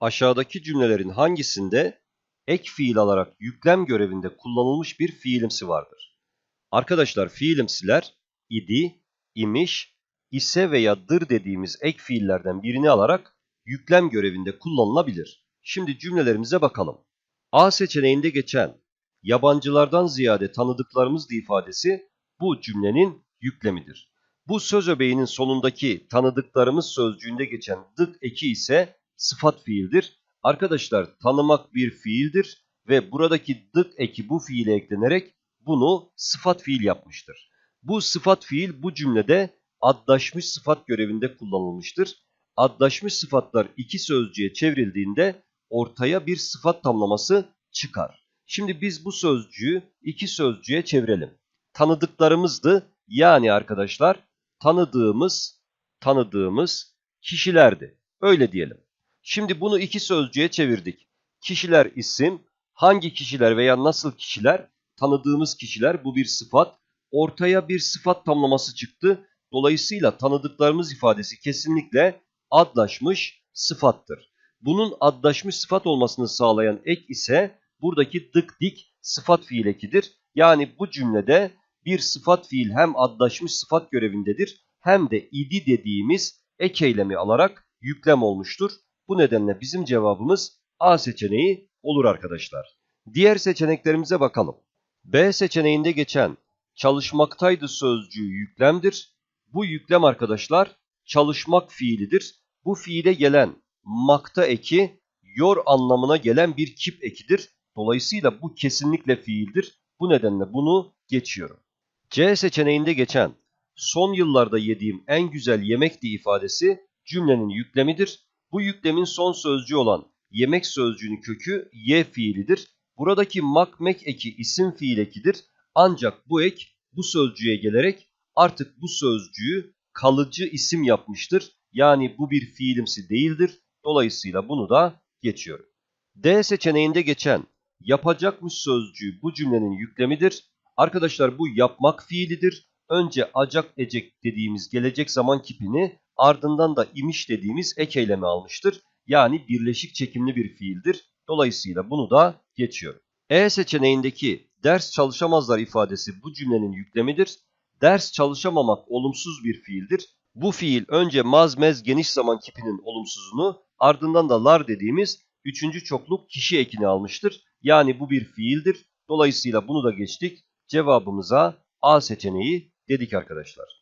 Aşağıdaki cümlelerin hangisinde ek fiil alarak yüklem görevinde kullanılmış bir fiilimsi vardır? Arkadaşlar fiilimsiler idi, imiş, ise veya dır dediğimiz ek fiillerden birini alarak yüklem görevinde kullanılabilir. Şimdi cümlelerimize bakalım. A seçeneğinde geçen yabancılardan ziyade tanıdıklarımızdı ifadesi bu cümlenin yüklemidir. Bu söz öbeğinin sonundaki tanıdıklarımız sözcüğünde geçen dık eki ise sıfat fiildir. Arkadaşlar tanımak bir fiildir ve buradaki dık eki bu fiile eklenerek bunu sıfat fiil yapmıştır. Bu sıfat fiil bu cümlede addaşmış sıfat görevinde kullanılmıştır. Addaşmış sıfatlar iki sözcüğe çevrildiğinde ortaya bir sıfat tamlaması çıkar. Şimdi biz bu sözcüğü iki sözcüğe çevirelim. Tanıdıklarımızdı yani arkadaşlar tanıdığımız tanıdığımız kişilerdi. Öyle diyelim. Şimdi bunu iki sözcüğe çevirdik. Kişiler isim, hangi kişiler veya nasıl kişiler? Tanıdığımız kişiler bu bir sıfat. Ortaya bir sıfat tamlaması çıktı. Dolayısıyla tanıdıklarımız ifadesi kesinlikle adlaşmış sıfattır. Bunun adlaşmış sıfat olmasını sağlayan ek ise buradaki dık dik sıfat fiil ekidir. Yani bu cümlede bir sıfat fiil hem adlaşmış sıfat görevindedir hem de idi dediğimiz ek eylemi alarak yüklem olmuştur. Bu nedenle bizim cevabımız A seçeneği olur arkadaşlar. Diğer seçeneklerimize bakalım. B seçeneğinde geçen çalışmaktaydı sözcüğü yüklemdir. Bu yüklem arkadaşlar çalışmak fiilidir. Bu fiile gelen makta eki yor anlamına gelen bir kip ekidir. Dolayısıyla bu kesinlikle fiildir. Bu nedenle bunu geçiyorum. C seçeneğinde geçen son yıllarda yediğim en güzel yemekti ifadesi cümlenin yüklemidir. Bu yüklemin son sözcüğü olan yemek sözcüğünün kökü y fiilidir. Buradaki mak mek eki isim fiil ekidir. Ancak bu ek bu sözcüğe gelerek artık bu sözcüğü kalıcı isim yapmıştır. Yani bu bir fiilimsi değildir. Dolayısıyla bunu da geçiyorum. D seçeneğinde geçen yapacakmış sözcüğü bu cümlenin yüklemidir. Arkadaşlar bu yapmak fiilidir. Önce acak ecek dediğimiz gelecek zaman kipini ardından da imiş dediğimiz ek eylemi almıştır. Yani birleşik çekimli bir fiildir. Dolayısıyla bunu da geçiyorum. E seçeneğindeki ders çalışamazlar ifadesi bu cümlenin yüklemidir. Ders çalışamamak olumsuz bir fiildir. Bu fiil önce mazmez geniş zaman kipinin olumsuzunu ardından da lar dediğimiz üçüncü çokluk kişi ekini almıştır. Yani bu bir fiildir. Dolayısıyla bunu da geçtik. Cevabımıza A seçeneği dedik arkadaşlar.